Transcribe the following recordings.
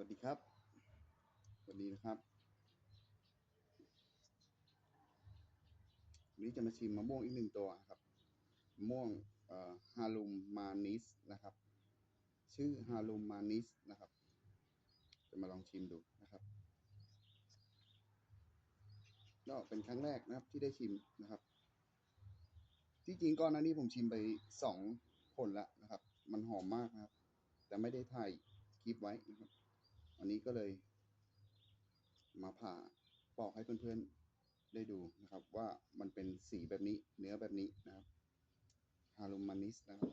วัสดีครับ สวัสดีนะครับวันนี้จะมาชิมมะม่วงอีกหนึ่งตัวครับมะม่วงฮารุมมานิสนะครับ ชื่อฮารุมมานิสนะครับ จะมาลองชิมดูนะครับก็เป็นครั้งแรกนะครับที่ได้ชิมนะครับ ที่จริงก่อนหน้านี้ผมชิมไปสองผลแล้วนะครับ มันหอมมากนะครับ แต่ไม่ได้ถ่ายคลิปไว้นะครับ วันนี้ก็เลยมาผ่าปอกให้เพื่อนๆได้ดูนะครับ ว่ามันเป็นสีแบบนี้เนื้อแบบนี้นะครับฮารุมานิสนะครับ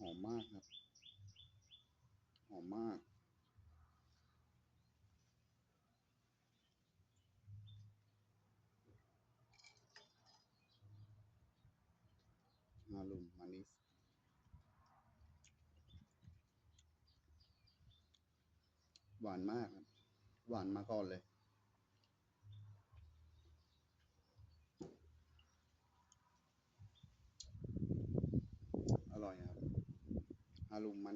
ห อมมากครับ หอมมากฮารุมมานิสหวานมากครับ หวานมาก่อนเลย อร่อยครับ ฮารุมมา